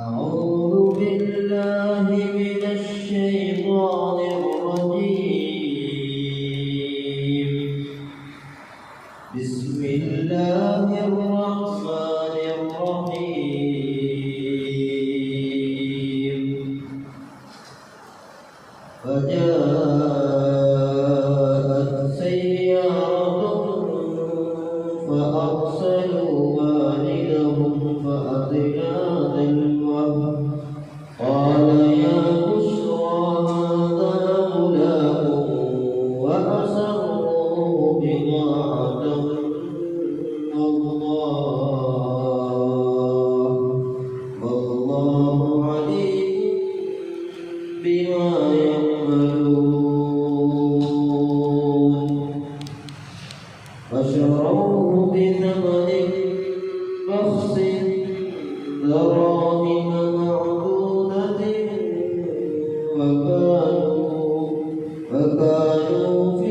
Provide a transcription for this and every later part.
أعوذ بالله من وكانوا فكانوا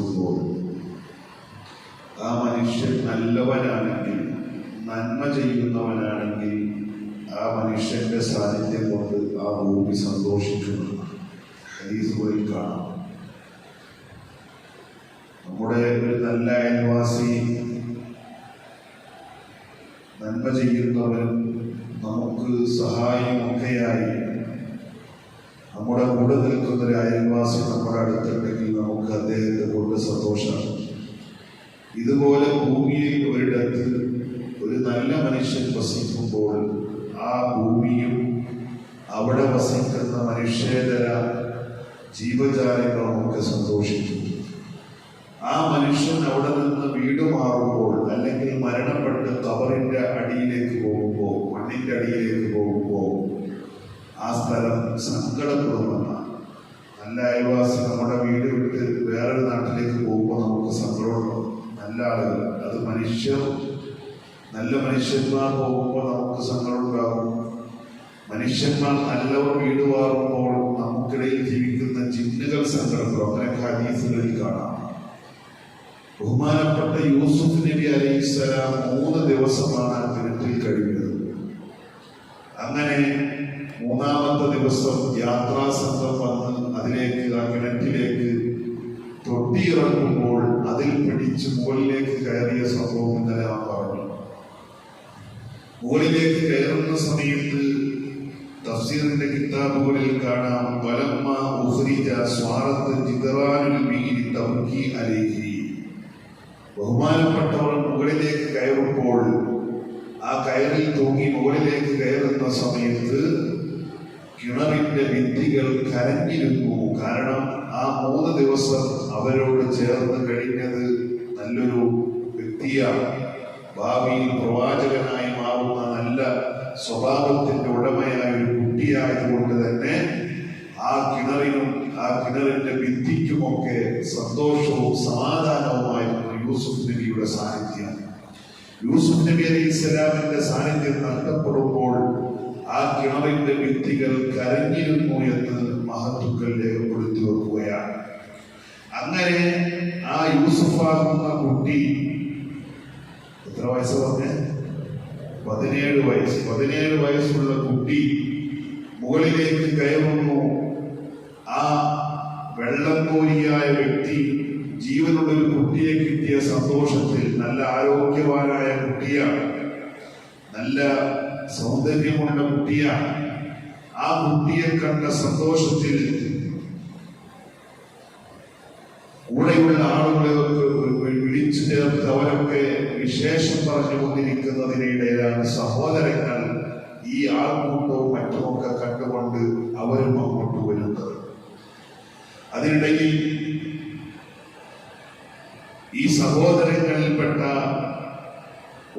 താമസിക്കുമ്പോൾ ആ മനുഷ്യൻ നല്ലവനാണെങ്കിൽ നന്മ ചെയ്യുന്നവനാണെങ്കിൽ ആ മനുഷ്യന്റെ സാന്നിധ്യം കൊണ്ട് ആ ഭൂമി സന്തോഷിക്കുന്നു. ഹദീസുകളിൽ കാണാം നമ്മുടെ ഒരു നല്ല അയൽവാസി നന്മ ചെയ്യുന്നവൻ നമുക്ക് സഹായമൊക്കെയായി നമ്മുടെ കൂടെ നിൽക്കുന്ന ഒരു അയൽവാസി നമ്മുടെ അടുത്തുണ്ടെങ്കിൽ നമുക്ക് അദ്ദേഹത്തെ കൊണ്ട് സന്തോഷമാണ് ഇതുപോലെ ഭൂമിയിൽ ഒരിടത്ത് ഒരു നല്ല മനുഷ്യൻ വസിക്കുമ്പോൾ ആ ഭൂമിയും അവിടെ വസിക്കുന്ന മനുഷ്യേതര ജീവജാലങ്ങളും ഒക്കെ സന്തോഷിക്കും. ആ മനുഷ്യൻ അവിടെ നിന്ന് വീട് മാറുമ്പോൾ അല്ലെങ്കിൽ മരണപ്പെട്ട് കബറിന്റെ അടിയിലേക്ക് പോകുമ്പോൾ മണ്ണിന്റെ അടിയിലേക്ക് പോകുമ്പോൾ ആ സ്ഥലം സങ്കടപ്പെടുമെന്നാണ് നല്ല അയൽവാസി നമ്മുടെ വീട് വിട്ട് വേറൊരു നാട്ടിലേക്ക് പോകുമ്പോൾ നമുക്ക് സങ്കടമുണ്ടാവും നല്ല ആളുകൾ. അത് മനുഷ്യർ നല്ല മനുഷ്യന്മാർ പോകുമ്പോൾ നമുക്ക് സങ്കടമുണ്ടാകും മനുഷ്യന്മാർ നല്ലവർ വീട് മാറുമ്പോൾ നമുക്കിടയിൽ ജീവിക്കുന്ന ജിന്നുകൾ സങ്കടപ്പെടും അങ്ങനെയൊക്കെ ഹദീസുകളിൽ കാണാം. ബഹുമാനപ്പെട്ട യൂസുഫ് നബി അലൈസ്ലാം മൂന്ന് ദിവസമാണ് കിണറ്റിൽ കഴിഞ്ഞത്. അങ്ങനെ മൂന്നാമത്തെ ദിവസം യാത്രാ സംഘം വന്ന് അതിലേക്ക് ആ കിണറ്റിലേക്ക് തൊട്ടിയിറങ്ങുമ്പോൾ അതിൽ പിടിച്ച് മുകളിലേക്ക് കയറിയ സംഭവം ഇന്നലെ നാം പറഞ്ഞു. മുകളിലേക്ക് കയറുന്ന സമയത്ത് തഫ്സീറിന്റെ കിതാബുകളിൽ കാണാം വലമ്മ ഉഹ്രിജ സ്വാറത്ത് ജിതറാനുൽ മീനി തബ്കി അലൈഹി. ബഹുമാനപ്പെട്ടവർ മുകളിലേക്ക് കയറുമ്പോൾ ആ കയറിൽ തൂങ്ങി മുകളിലേക്ക് കയറുന്ന സമയത്ത് കിണറിന്റെ ഭിത്തികൾ കരഞ്ഞിരുന്നു. കാരണം ആ മൂന്ന് ദിവസം അവരോട് ചേർന്ന് കഴിഞ്ഞത് നല്ലൊരു വ്യക്തിയാണ്. ഭാവിയിൽ പ്രവാചകനായി മാറുന്ന നല്ല സ്വഭാവത്തിന്റെ ഉടമയായ ഒരു കുട്ടിയായതുകൊണ്ട് തന്നെ ആ കിണറിനും ആ കിണറിന്റെ ഭിത്തിക്കുമൊക്കെ സന്തോഷവും സമാധാനവുമായിരുന്നു യൂസുഫ് നബിയുടെ സാന്നിധ്യം. യൂസുഫ് നബി അലൈഹി ഇസ്ലാമിന്റെ സാന്നിധ്യം നഷ്ടപ്പെടുമ്പോൾ ആ കിണറിന്റെ ഭിത്തികൾ കരഞ്ഞിരുന്നു എന്ന് മഹത്തുക്കൾ രേഖപ്പെടുത്തി വെക്കുകയാണ്. അങ്ങനെ ആ യൂസഫാകുന്ന കുട്ടി എത്ര വയസ്സ് പറഞ്ഞേ? പതിനേഴ് വയസ്സ്. പതിനേഴ് വയസ്സുള്ള കുട്ടി മുകളിലേക്ക് കയറുന്നു. ആ വെള്ളം കോരിയായ വ്യക്തി ജീവനുള്ള ഒരു കുട്ടിയെ കിട്ടിയ സന്തോഷത്തിൽ നല്ല ആരോഗ്യവാനായ കുട്ടിയാണ്. നല്ല സൗന്ദര്യമുള്ള കുട്ടിയാണ്. ആ കുട്ടിയെ കണ്ട സന്തോഷത്തിൽ കൂടെയുള്ള ആളുകളെ വിളിച്ചു ചേർത്ത് അവരൊക്കെ വിശേഷം പറഞ്ഞുകൊണ്ടിരിക്കുന്നതിനിടയിലാണ് സഹോദരങ്ങൾ ഈ ആൾക്കൂട്ടവും മറ്റുമൊക്കെ കണ്ടുകൊണ്ട് അവരും അങ്ങോട്ട് വരുന്നത്. അതിനിടയിൽ ഈ സഹോദരങ്ങളിൽപ്പെട്ട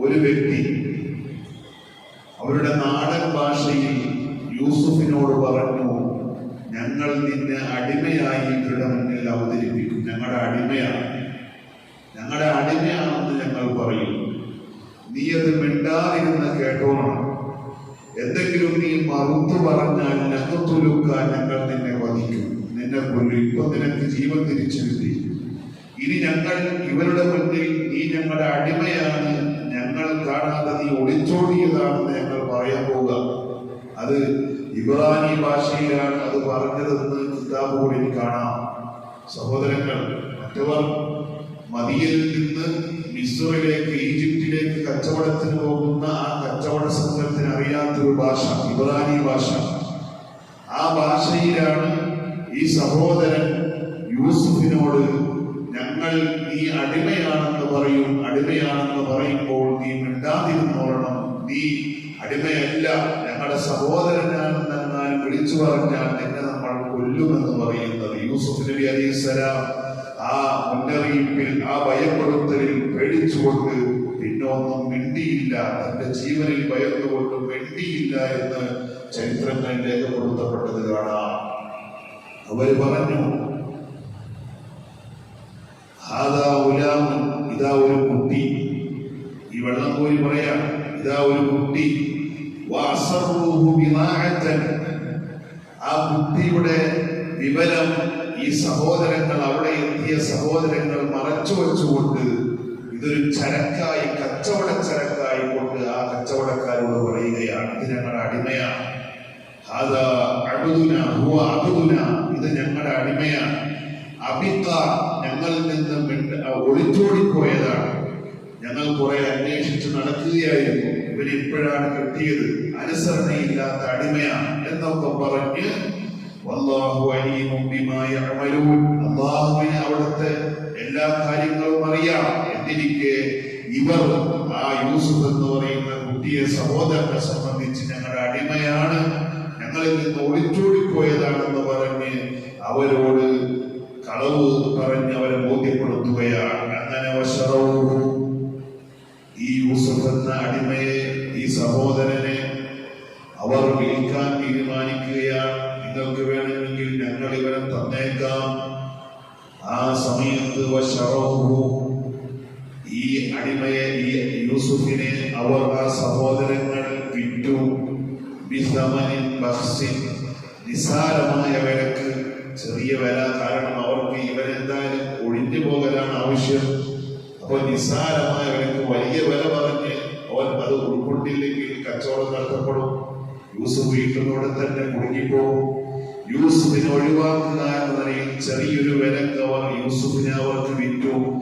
ഒരു വ്യക്തി അവരുടെ നാടൻ ഭാഷയിൽ യൂസുഫിനോട് പറഞ്ഞു ഞങ്ങൾ നിന്നെ അടിമയായി ഇവരുടെ മുന്നിൽ അവതരിപ്പിക്കും. ഞങ്ങളുടെ അടിമയാണ്. ഞങ്ങളുടെ അടിമയാണെന്ന് ഞങ്ങൾ പറയും. നീ അത് മിണ്ടാതിരുന്ന് കേട്ടോണം. എന്തെങ്കിലും നീ മറുത്തു പറഞ്ഞാൽ ഞങ്ങത്തൊരുക്കാൻ ഞങ്ങൾ നിന്നെ വധിക്കും. നിന്നെ കൊല്ലും. ഇപ്പൊ നിനക്ക് ജീവൻ തിരിച്ചു കിട്ടി. ഇനി ഞങ്ങൾ ഇവരുടെ മുന്നിൽ നീ ഞങ്ങളുടെ അടിമയാണ് ഞങ്ങൾ കാണാതെ നീ ഒളിച്ചോടിയതാണെന്ന് ഞങ്ങൾ പറയാൻ പോവുക. അത് ഇബ്രാനി ഭാഷയിലാണ് അത് പറഞ്ഞതെന്ന് കിതാബുകളിൽ കാണാം. സഹോദരങ്ങൾ മറ്റവർ മതിയിൽ നിന്ന് മിസ്റിലേക്ക് ഈജിപ്തിലേക്ക് കച്ചവടത്തിന് പോകുന്ന ആ കച്ചവട സംഘത്തിന് അറിയാത്തൊരു ഭാഷ ഇബ്രാനി ഭാഷ. ആ ഭാഷയിലാണ് ഈ സഹോദരൻ യൂസുഫിനോട് നീ അടിമയാണെന്ന് പറയും അടിമയാണെന്ന് പറയുമ്പോൾ നീ മിണ്ടാതിരുന്നോളണം. നീ അടിമയല്ല. ഞങ്ങളുടെ സഹോദരനാണെന്ന് എങ്ങാനും വിളിച്ചു പറഞ്ഞാൽ നിന്നെ നമ്മൾ കൊല്ലുമെന്ന് പറയുന്നത്. യൂസുഫ് നബി അലൈഹിസ്സലാം ആ മുന്നറിയിപ്പിൽ ആ ഭയപ്പെടുത്തലിൽ പേടിച്ചുകൊണ്ട് പിന്നൊന്നും മിണ്ടിയില്ല. തന്റെ ജീവനിൽ ഭയന്നുകൊണ്ട് മിണ്ടിയില്ല എന്ന് ചരിത്രങ്ങൾ രേഖപ്പെടുത്തപ്പെട്ടത് കാണാം. അവർ പറഞ്ഞു "ഹാദാ ഗുലാമുൻ." ഇതാ ഒരു കുട്ടി ഈ വെള്ളം കോരി പറയാ ഇതാ ഒരു കുട്ടി. ആ കുട്ടിയുടെ വിവരം ഈ സഹോദരങ്ങൾ അവിടെ എത്തിയ സഹോദരങ്ങൾ മറച്ചു വെച്ചുകൊണ്ട് ഇതൊരു ചരക്കായി കച്ചവട ചരക്കായി കൊണ്ട് ആ കച്ചവടക്കാരോട് പറയുകയാണ് ഇത് ഞങ്ങളുടെ അടിമയാണ് അത് അബ്ദുന ഹുവ അബ്ദുന ഇത് ഞങ്ങളുടെ അടിമയാണ് അബിക്ക ഞങ്ങളിൽ നിന്ന് വിട്ട് ഒളിച്ചോടിപ്പോയതാണ്. ഞങ്ങൾ കുറെ അന്വേഷിച്ച് നടക്കുകയായിരുന്നു. ഇവരിപ്പോഴാണ് കിട്ടിയത്. അനുസരണയില്ലാത്ത അടിമയാണ് എന്നൊക്കെ പറഞ്ഞ് അല്ലാഹുവിന് അവിടുത്തെ എല്ലാ കാര്യങ്ങളും അറിയാം. എന്നിരിക്കെ ഇവർ ആ യൂസുഫ് എന്ന് പറയുന്ന കുട്ടിയെ സഹോദരനെ സംബന്ധിച്ച് ഞങ്ങളുടെ അടിമയാണ്. ഞങ്ങളിൽ നിന്ന് ഒളിച്ചോടിപ്പോയതാണെന്ന് പറഞ്ഞ് അവരോട് കളവ് പറഞ്ഞ് അവരെ ബോധ്യപ്പെടുത്തുകയാണ്. അങ്ങനെ ഈ യൂസഫ് എന്ന അടിമയെ ഈ സഹോദരനെ അവർ വിൽക്കാൻ തീരുമാനിക്കുകയാണ്. നിങ്ങൾക്ക് വേണമെങ്കിൽ ഞങ്ങൾ ഇവരെ തന്നേക്കാം. ആ സമയത്ത് ഈ അടിമയെ ഈ യൂസുഫിനെ അവർ ആ സഹോദരങ്ങൾ വിറ്റു. നിസാരമായ വിലക്ക് ചെറിയ വില കാരണം അവർക്ക് ഇവരെന്തായാലും ഒഴിഞ്ഞു പോകലാണ് ആവശ്യം. അപ്പൊ നിസ്സാരമായ അവർക്ക് വലിയ വില പറഞ്ഞ് അവൻ അത് ഉൾക്കൊണ്ടില്ലെങ്കിൽ കച്ചവടം നടത്തപ്പെടും. യൂസുഫ് വീട്ടിനോട് തന്നെ കുടുങ്ങിപ്പോകും. യൂസുഫിനെ ഒഴിവാക്കുക എന്ന നിലയിൽ ചെറിയൊരു വിലക്ക് അവർ യൂസുഫിനെ അവർക്ക് വിറ്റു.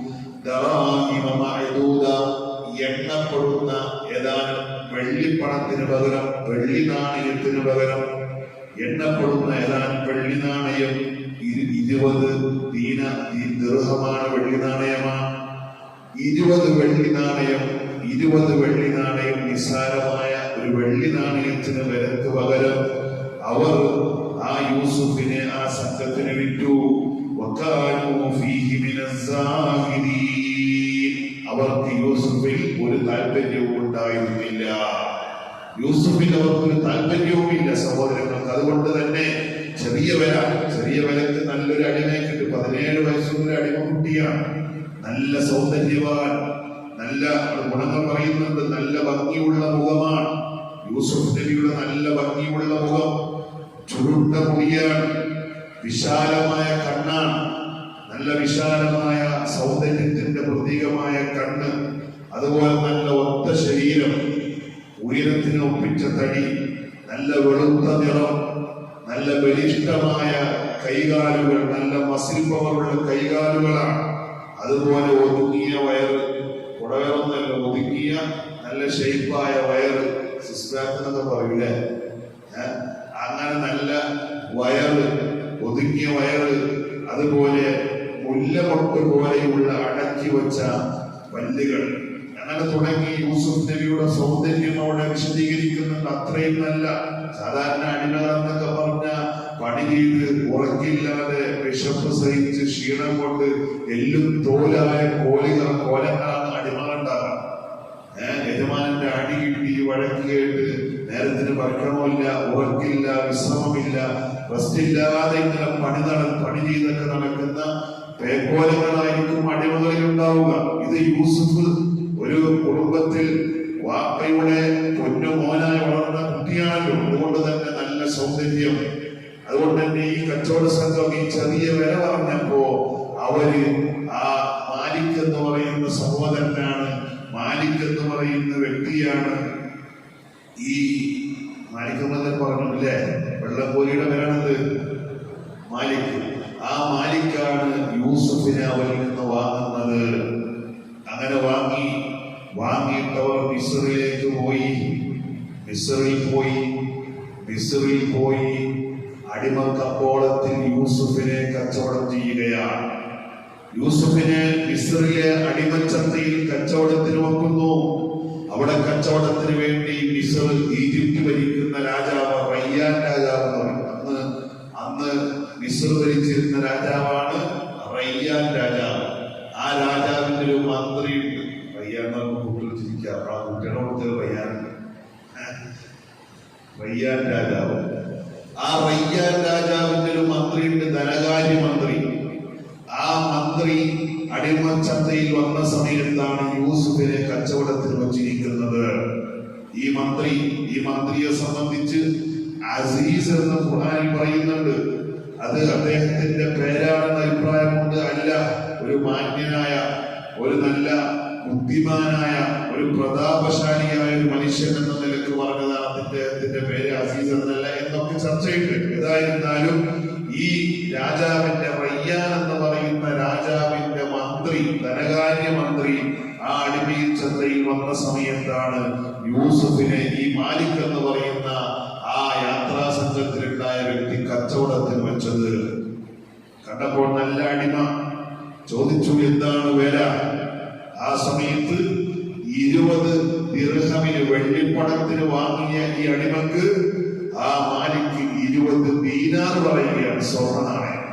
എണ്ണപ്പെടുന്ന ഏതാനും വെള്ളിപ്പണത്തിന് പകരം വെള്ളി നാണയത്തിന് പകരം എണ്ണപ്പെടുന്ന ഏതാനും വെള്ളി നാണയം ഇരു- ഇരുപത് ഈ ദിർഹമാണ് വെള്ളി നാണയമാണ് ഇരുപത് വെള്ളി നാണയം ഇരുപത് വെള്ളി നാണയം നിസ്സാരമായ ഒരു വെള്ളി നാണയത്തിന് വിലക്ക് പകരം അവർ ആ യൂസുഫിനെ ആ സംഘത്തിന് വിറ്റു. അവർക്ക് യൂസുഫിൽ ഒരു താല്പര്യവും ഉണ്ടായിരുന്നില്ല. യൂസുഫിൽ അവർക്കൊരു താല്പര്യവുമില്ല സഹോദരങ്ങൾക്ക്. അതുകൊണ്ട് തന്നെ ചെറിയ വില ചെറിയ വിലക്ക് നല്ലൊരു അടിമയെ കിട്ടും. പതിനേഴ് വയസ്സുള്ള അടിമ കുട്ടിയാണ്. നല്ല സൗന്ദര്യവാൻ നല്ല ഗുണങ്ങൾ പറയുന്നുണ്ട് നല്ല ഭംഗിയുള്ള മുഖമാണ്. യൂസഫ് നബിയുടെ നല്ല ഭംഗിയുള്ള മുഖം ചുരുണ്ട മുടിയാണ് വിശാലമായ കണ്ണാണ്. നല്ല വിശാലമായ സൗന്ദര്യത്തിന്റെ പ്രതീകമായ കണ്ണ് അതുപോലെ നല്ല ഒത്ത ശരീരം ഉയരത്തിന് ഒപ്പിച്ച തടി നല്ല വെളുത്ത നിറം നല്ല ബലിഷ്ഠമായ കൈകാലുകൾ നല്ല മസിൽ പവറുള്ള കൈകാലുകളാണ്. അതുപോലെ ഒതുങ്ങിയ വയറ് കുടവയറൊന്നല്ല ഒതുങ്ങിയ നല്ല ഷെയ്പ്പായ വയറ് സിസ്ബാക്ക് എന്നൊക്കെ? അങ്ങനെ നല്ല വയറ് ഒതുങ്ങിയ വയറ് അതുപോലെ മുല്ലമൊട്ട് പോലെയുള്ള അടക്കി വച്ച പല്ലുകൾ. അങ്ങനെ തുടങ്ങി യൂസുഫ് നബിയുടെ സൗന്ദര്യം അവിടെ വിശദീകരിക്കുന്നുണ്ട്. അത്രയും നല്ല സാധാരണ അടിമകളെന്നൊക്കെ പറഞ്ഞ പണി ചെയ്ത് ഉറക്കില്ലാതെ വിശപ്പ് സഹിച്ച് ക്ഷീണം കൊണ്ട് എല്ലും തോലായ കോലികൾ കോലങ്ങളാണ് അടിമകളുണ്ടാകാം ഏഹ് യജമാനന്റെ അടി കിട്ടി വഴക്ക് കേട്ട് നേരത്തിന് ഭക്ഷണമില്ല ഉറക്കില്ല വിശ്രമമില്ല റെസ്റ്റ് ഇല്ലാതെ ഇങ്ങനെ പണി നട പണി ചെയ്തൊക്കെ നടക്കുന്ന പേക്കോലങ്ങളായിരിക്കും അടിമകളിൽ ഉണ്ടാവുക ഇത് യൂസുഫ് ഒരു കുടുംബത്തിൽ വാപ്പയുടെ പൊന്നു മോനായി വളർന്ന കുട്ടിയാണല്ലോ. അതുകൊണ്ട് തന്നെ നല്ല സൗന്ദര്യം. അതുകൊണ്ട് തന്നെ ഈ കച്ചവട സംഘം ഈ ചെറിയ വില പറഞ്ഞപ്പോ അവർ ആ മാലിക് എന്ന് പറയുന്ന സഹോദരനാണ് മാലിക് എന്ന് പറയുന്ന വ്യക്തിയാണ് ഈ മാലിക് പറഞ്ഞു അല്ലേ വെള്ളക്കോലിയുടെ മാലിക്. ആ മാലിക്കാണ് യൂസുഫിനെ അവരിൽ നിന്ന് വാങ്ങുന്നത്. അങ്ങനെ വാങ്ങി വാങ്ങിയിട്ടവർ മിസ്റിലേക്ക് പോയി. മിസ്റിൽ പോയി. മിസ്റിൽ പോയി. അടിമക്കപ്പോളത്തിൽ യൂസുഫിനെ കച്ചവടം ചെയ്യുകയാണ്. യൂസുഫിനെ മിസ്റിലെ അടിമച്ചന്തയിൽ കച്ചവടത്തിന് വെക്കുന്നു അവിടെ കച്ചവടത്തിന് വേണ്ടി മിസ്ർ ഈജിപ്ത് ഭരിക്കുന്ന രാജാവ് റയ്യാൻ രാജാവ് എന്ന് പറയും അന്ന് അന്ന് മിസ്ർ ഭരിച്ചിരുന്ന രാജാവാണ് റയ്യാൻ രാജാവ് ആ രാജാവിന്റെ ഒരു മന്ത്രിയുണ്ട് റയ്യാൻ എന്ന് പറഞ്ഞ കുട്ടികൾ ചിരിക്കാം ആ കുട്ടിയുടെ കൊടുത്തത് റയ്യാൻ റയ്യാൻ രാജാവ് ആ റയ്യാൻ രാജാവിന്റെ ഒരു മന്ത്രിയുണ്ട് ധനകാര്യ മന്ത്രി ആ മന്ത്രി അടിമച്ചന്തയിൽ വന്ന സമയത്താണ് യൂസുഫിനെ കച്ചവടത്തിൽ വച്ചിരിക്കുന്നത് ഈ മന്ത്രി ഈ മന്ത്രിയെ സംബന്ധിച്ച് അസീസ് എന്ന് ഖുർആനിൽ പറയുന്നുണ്ട്. അത് അദ്ദേഹത്തിന്റെ പേരാണെന്ന അഭിപ്രായമുണ്ട് അല്ല. ഒരു മാന്യനായ ഒരു നല്ല ബുദ്ധിമാനായ ഒരു പ്രതാപശാലിയായ ഒരു മനുഷ്യൻ എന്ന നിലയ്ക്ക് പറഞ്ഞതാണ് അദ്ദേഹത്തിന്റെ പേര് അസീസ് എന്നല്ല എന്നൊക്കെ ചർച്ചയുണ്ട്. ഏതായിരുന്നാലും ഈ രാജാവിന്റെ റയ്യാൻ എന്ന് പറയുന്ന രാജാവിന്റെ മന്ത്രി ധനകാര്യ മന്ത്രി ആ അടിമയിൽ വന്ന സമയത്താണ് യൂസുഫിനെ ഈ മാലിക് എന്ന് പറയുന്ന ആ യാത്രാ സംഘത്തിലുണ്ടായ വ്യക്തി കച്ചവടത്തിൽ വെച്ചത്. കണ്ടപ്പോൾ നല്ല അടിമ ചോദിച്ചു എന്താണ് വില? ആ സമയത്ത് ഇരുപത് ദിർഹമിന് വെള്ളിപ്പണത്തിന് വാങ്ങിയ ഈ അടിമക്ക് ആ മാലിക്ക് ഇരുപത് ദീനാർ പറയുകയാണ് സ്വർണ നാണയം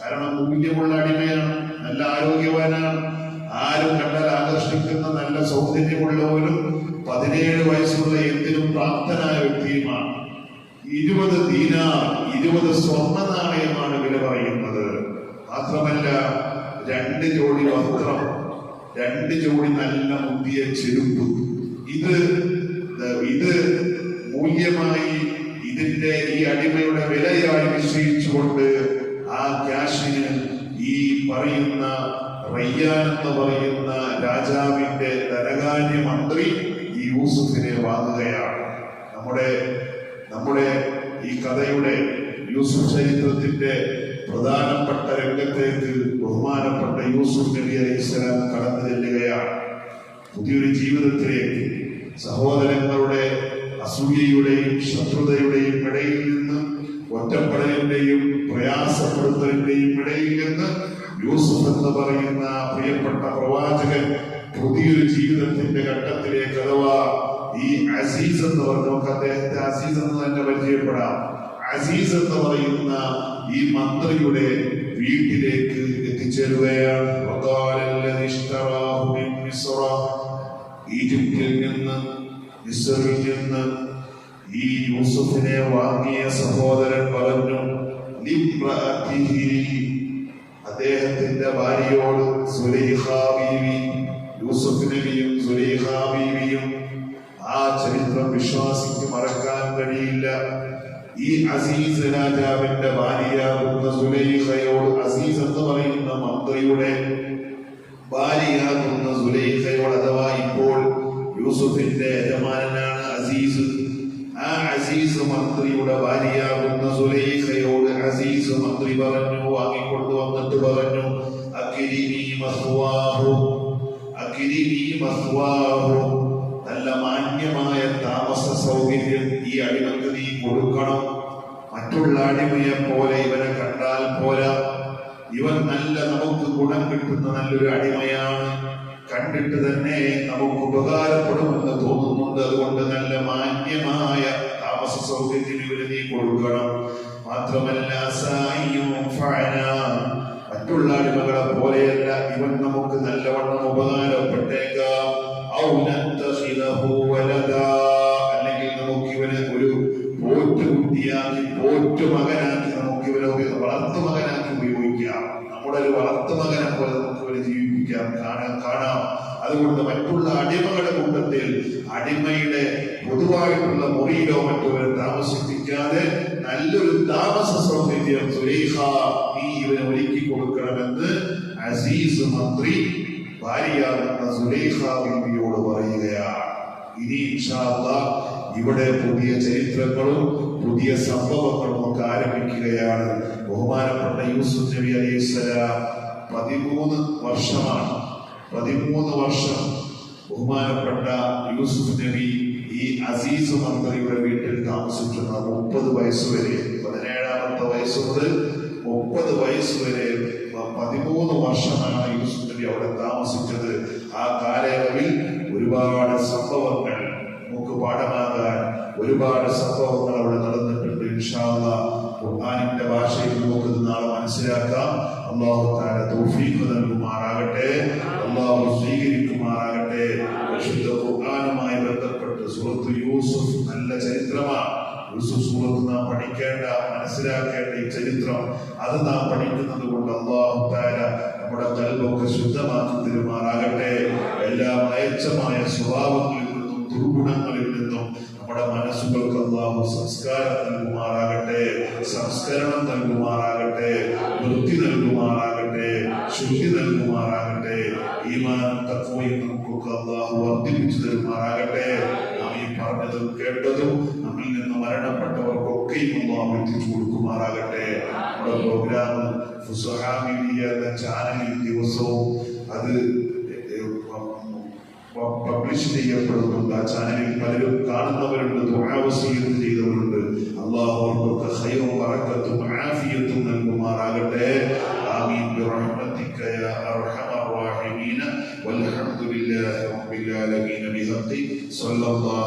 കാരണം മൂല്യമുള്ള അടിമയാണ് നല്ല ആരോഗ്യവാനാണ്. ആരും കണ്ടാൽ ആകർഷിക്കുന്ന നല്ല സൗന്ദര്യമുള്ളവരും പതിനേഴ് വയസ്സുള്ള എന്തിനും പ്രാപ്തനായ വ്യക്തിയുമാണ്. ഇരുപത് ദീനാർ ഇരുപത് സ്വർണ നാണയമാണ് വില പറയുന്നത്. മാത്രമല്ല രണ്ട് ജോഡി വസ്ത്രം രണ്ട് ജോഡി നല്ല മുന്തിയ ചെരുപ്പ്. ഇത് ഇത് മൂല്യമായി ഇതിന്റെ ഈ അടിമയുടെ വിലയായി നിശ്ചയിച്ചുകൊണ്ട് ആ ക്യാഷിന് ഈ പറയുന്ന റയ്യാൻ എന്ന് പറയുന്ന രാജാവിന്റെ ധനകാര്യ മന്ത്രി ഈ യൂസുഫിനെ വാങ്ങുകയാണ്. നമ്മുടെ നമ്മുടെ ഈ കഥയുടെ യൂസുഫ് ചരിത്രത്തിന്റെ പ്രധാനപ്പെട്ട രംഗത്തേക്ക് ബഹുമാനപ്പെട്ട യൂസുഫ് നബി അലൈഹി സ്വലാം കടന്നു ചെല്ലുകയാണ്. പുതിയൊരു ജീവിതത്തിലേക്ക് സഹോദരങ്ങളുടെ അസൂയയുടെയും ശത്രുതയുടെയും ഇടയിൽ നിന്ന് ഒറ്റപ്പെടലിന്റെയും പ്രയാസപ്പെടുത്തലിന്റെയും ഇടയിൽ യൂസഫ് എന്ന് പറയുന്ന പ്രിയപ്പെട്ട പ്രവാചകൻ പുതിയൊരു ജീവിതത്തിന്റെ ഘട്ടത്തിലേക്ക് അഥവാ ഈ അസീസ് എന്ന് പറഞ്ഞു നമുക്ക് അദ്ദേഹത്തെ അസീസ് എന്ന് തന്നെ പരിചയപ്പെടാം. അസീസ് എന്ന് പറയുന്ന ഈ മന്ത്രിയുടെ വീട്ടിലേക്ക് എത്തിച്ചേരുകയാണ്. ഈജിപ്തിൽ നിന്ന് ഇസ്രയിൽ നിന്ന് ഈ യൂസഫിനെ വാങ്ങിയ സഹോദരൻ പറഞ്ഞു അദ്ദേഹത്തിന്റെ ഭാര്യയോട് സുലൈഖ ബീവി യൂസുഫ് നബിയും സുലൈഖ ബീവിയും ആ ചരിത്രം വിശ്വാസിക്ക് മറക്കാൻ കഴിയില്ല. ഈ അസീസ് രാജാവിന്റെ ഭാര്യയാകുന്ന സുലൈഖയോട് അസീസ് എന്ന് പറയുന്ന മന്ത്രിയുടെ ഭാര്യയാകുന്ന സുലൈഖയോട് അഥവാ ഇപ്പോൾ യൂസുഫിന്റെ യജമാനനാണ് അസീസ്. അസീസ് മന്ത്രിയുടെ ഭാര്യയാകുന്ന സുലൈഖയോട് അസീസ് മന്ത്രി പറഞ്ഞു വാങ്ങിക്കൊണ്ടു വന്നിട്ട് പറഞ്ഞു നല്ല മാന്യമായ താമസ സൗകര്യം ഈ അടിമക്ക് നീ കൊടുക്കണം. മറ്റുള്ള അടിമയെ പോലെ ഇവനെ കണ്ടാൽ പോരാ. ഇവൻ നല്ല നമുക്ക് ഗുണം കിട്ടുന്ന നല്ലൊരു അടിമയാണ്. കണ്ടിട്ട് തന്നെ നമുക്ക് ഉപകാരപ്പെടുമെന്ന് തോന്നുന്നുണ്ട്. അതുകൊണ്ട് നല്ല മാന്യമായ താമസ സൗകര്യം ഇവന് നീ കൊടുക്കണം മാത്രമല്ല. മറ്റുള്ള അടിമകളെ പോലെയല്ല ഇവൻ നമുക്ക് നല്ലവണ്ണം ഉപകാരപ്പെട്ടേക്കാം. അല്ലെങ്കിൽ നമുക്ക് ഇവനെ ഒരു പോറ്റുകുട്ടിയാക്കി പോറ്റു മകനാക്കി നമുക്ക് ഇവനെ വളർത്തു മകനാക്കി ഉപയോഗിക്കാം. നമ്മുടെ ഒരു വളർത്തു മകനെ പോലെ നമുക്ക് ഇവനെ ജീവിപ്പിക്കാം. കാണാം കാണാം. അതുകൊണ്ട് മറ്റുള്ള അടിമകളുടെ കൂട്ടത്തിൽ അടിമയുടെ പൊതുവായിട്ടുള്ള മുറിയിലോ മറ്റോ ഇവരെ നല്ലൊരു താമസ സൗകര്യം സുരേഖ നീ ഇവനെ ഒരുക്കി കൊടുക്കണമെന്ന് അസീസ് മന്ത്രി ഭാര്യയാകുന്ന ബീവിയോട് പറയുകയാണ്. ഇനി ഇവിടെ പുതിയ ചരിത്രങ്ങളും പുതിയ സംഭവങ്ങളും ഒക്കെ ആരംഭിക്കുകയാണ്. ബഹുമാനപ്പെട്ട യൂസുഫ് നബി അലൈഹിസ്സലാം പതിമൂന്ന് വർഷമാണ്. പതിമൂന്ന് വർഷം ബഹുമാനപ്പെട്ട യൂസുഫ് നബി ഈ അസീസ് മന്ത്രിയുടെ വീട്ടിൽ താമസിച്ചിരുന്ന മുപ്പത് വയസ്സ് വരെ പതിനേഴാമത്തെ വയസ്സ് മുതൽ മുപ്പത് വയസ്സ് വരെ പ- പതിമൂന്ന് വർഷമാണ് യൂസുഫ് അവിടെ താമസിച്ചത്. ആ കാലയളവിൽ ഒരുപാട് സംഭവങ്ങൾ നമുക്ക് പാഠമാകാൻ ഒരുപാട് സംഭവങ്ങൾ അവിടെ നടന്നിട്ടുണ്ട്. ഇൻഷാല്ല ഖുർആാനിന്റെ ഭാഷയിൽ നമുക്ക് ഇത് നാളെ മനസ്സിലാക്കാം. അള്ളാഹു താര തൗഫീഖ് നൽകുമാറാകട്ടെ. അള്ളാഹു സ്വീകരിക്കുമാറാകട്ടെ. ബന്ധപ്പെട്ട് സൂറത്ത് യൂസുഫ് നല്ല ചരിത്രമാണ്. യൂസുഫ് സൂറത്ത് നാം പഠിക്കേണ്ട മനസ്സിലാക്കേണ്ട ഈ ചരിത്രം. അത് നാം പഠിക്കുന്നത് കൊണ്ട് അള്ളാഹു താര നമ്മുടെ കൽബൊക്കെ ശുദ്ധമാക്കി തരുമാറാകട്ടെ. എല്ലാ മയച്ചമായ സ്വഭാവങ്ങളിൽ നിന്നും ദുർഗുണങ്ങളിൽ നിന്നും നമ്മുടെ മനസ്സുകൾക്ക് അള്ളാഹു സംസ്കാരം നൽകുമാറാകട്ടെ. സംസ്കരണം നൽകുമാറാകട്ടെ. വൃത്തി നൽകുമാറാകട്ടെ. ശുദ്ധി നൽകുമാറാകട്ടെ ഈമാനും തത്വയും നമുക്കൊക്കെ അള്ളാഹു വർദ്ധിപ്പിച്ചു തരുമാറാകട്ടെ. നാം ഈ പറഞ്ഞതും കേട്ടതും നമ്മിൽ നിന്ന് മരണപ്പെട്ടവർക്കൊക്കെയും അള്ളാഹു എത്തിച്ചു കൊടുക്കുമാറാകട്ടെ. നമ്മുടെ പ്രോഗ്രാം ഫുസഹ മീഡിയ എന്ന ചാനലിൽ ദിവസവും അത് പബ്ലിഷ് ചെയ്യപ്പെടുന്നുണ്ട്. ആ ചാനലിൽ പലരും കാണുന്നവരുണ്ട് ദുആവസീയത്ത് ചെയ്തവരുണ്ട്. അള്ളാഹു അവർക്കൊക്കെ ഖൈറും പറക്കത്തും ആഫിയത്തും നൽകുമാറാകട്ടെ. برحمتك يا أرحم الراحمين والحمد لله رب العالمين بحقك صلى الله